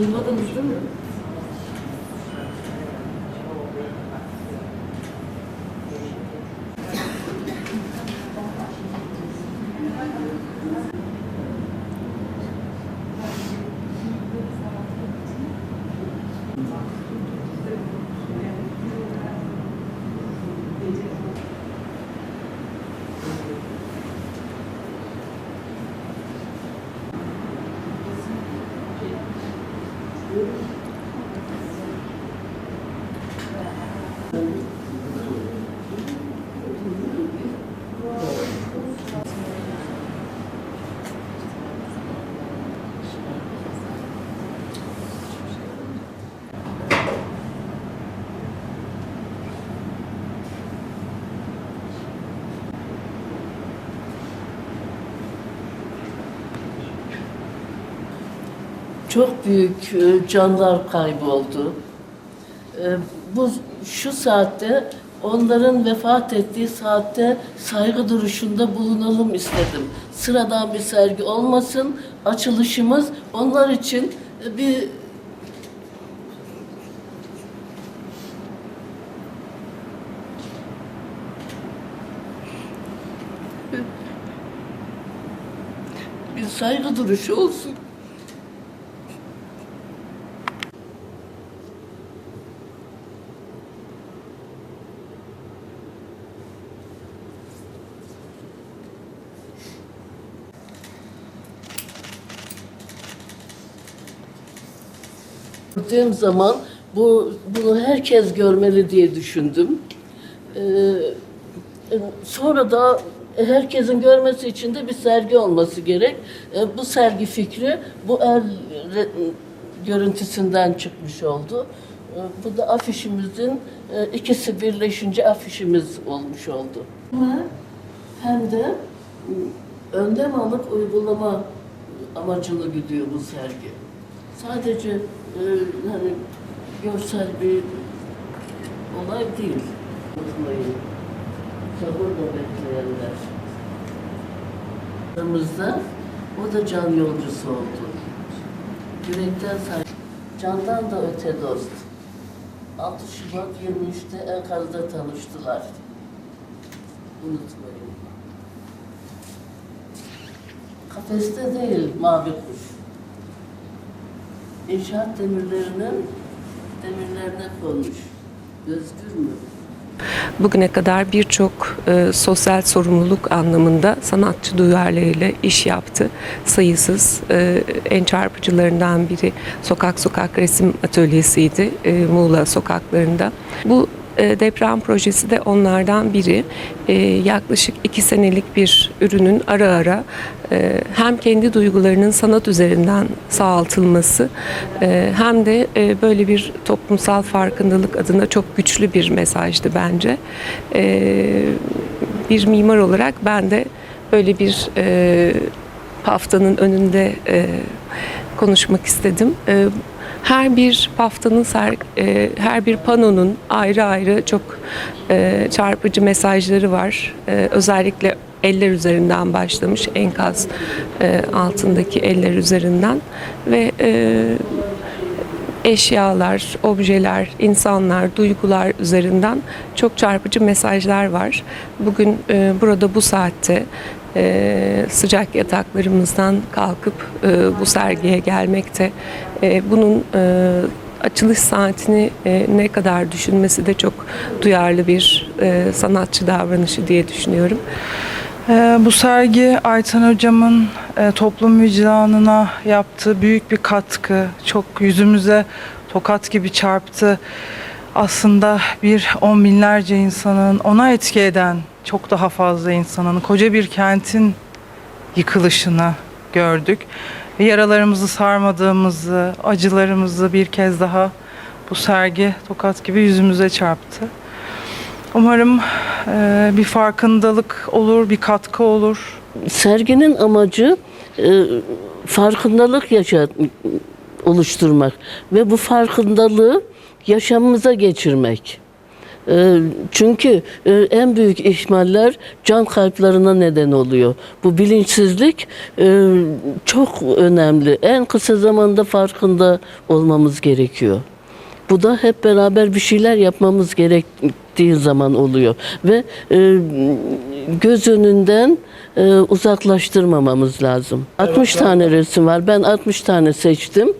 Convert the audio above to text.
Duymadınız değil mi? Çok büyük e, canlar kayboldu. Bu şu saatte onların vefat ettiği saatte saygı duruşunda bulunalım istedim. Sıradan bir sergi olmasın. Açılışımız onlar için bir bir saygı duruşu olsun. Gördüğüm zaman bu bunu herkes görmeli diye düşündüm. Ee, sonra da herkesin görmesi için de bir sergi olması gerek. Ee, bu sergi fikri bu el re- görüntüsünden çıkmış oldu. Ee, bu da afişimizin e, ikisi birleşince afişimiz olmuş oldu. Hem de önlem alıp uygulama amacını gidiyor bu sergi. Sadece e, hani görsel bir olay değil. Unutmayın. Sabırla bekleyenler. Aramızda o da can yolcusu oldu. Yürekten say. Candan da öte dost. 6 Şubat 23'te enkazda tanıştılar. Unutmayın. Kafeste değil mavi kuş. İnşaat demirlerinin demirlerine konmuş. Özgür mü? Bugüne kadar birçok e, sosyal sorumluluk anlamında sanatçı duyarlarıyla iş yaptı. Sayısız e, en çarpıcılarından biri sokak sokak resim atölyesiydi e, Muğla sokaklarında. Bu deprem projesi de onlardan biri. E, yaklaşık iki senelik bir ürünün ara ara e, hem kendi duygularının sanat üzerinden sağaltılması e, hem de e, böyle bir toplumsal farkındalık adına çok güçlü bir mesajdı bence. E, bir mimar olarak ben de böyle bir e, haftanın önünde e, konuşmak istedim. Her bir paftanın, ser- e, her bir panonun ayrı ayrı çok e, çarpıcı mesajları var. E, özellikle eller üzerinden başlamış, enkaz e, altındaki eller üzerinden ve e, eşyalar, objeler, insanlar, duygular üzerinden çok çarpıcı mesajlar var. Bugün e, burada bu saatte e, sıcak yataklarımızdan kalkıp e, bu sergiye gelmekte. E, bunun e, açılış saatini e, ne kadar düşünmesi de çok duyarlı bir e, sanatçı davranışı diye düşünüyorum. Ee, bu sergi Aytan Hocam'ın e, toplum vicdanına yaptığı büyük bir katkı. Çok yüzümüze tokat gibi çarptı. Aslında bir on binlerce insanın ona etki eden çok daha fazla insanın koca bir kentin yıkılışını gördük. Yaralarımızı sarmadığımızı, acılarımızı bir kez daha bu sergi tokat gibi yüzümüze çarptı. Umarım e, bir farkındalık olur, bir katkı olur. Serginin amacı e, farkındalık yaşa oluşturmak ve bu farkındalığı yaşamımıza geçirmek. E, çünkü e, en büyük ihmaller can kayıplarına neden oluyor. Bu bilinçsizlik e, çok önemli. En kısa zamanda farkında olmamız gerekiyor. Bu da hep beraber bir şeyler yapmamız gerektiği zaman oluyor ve e, göz önünden e, uzaklaştırmamamız lazım. 60 tane resim var. Ben 60 tane seçtim.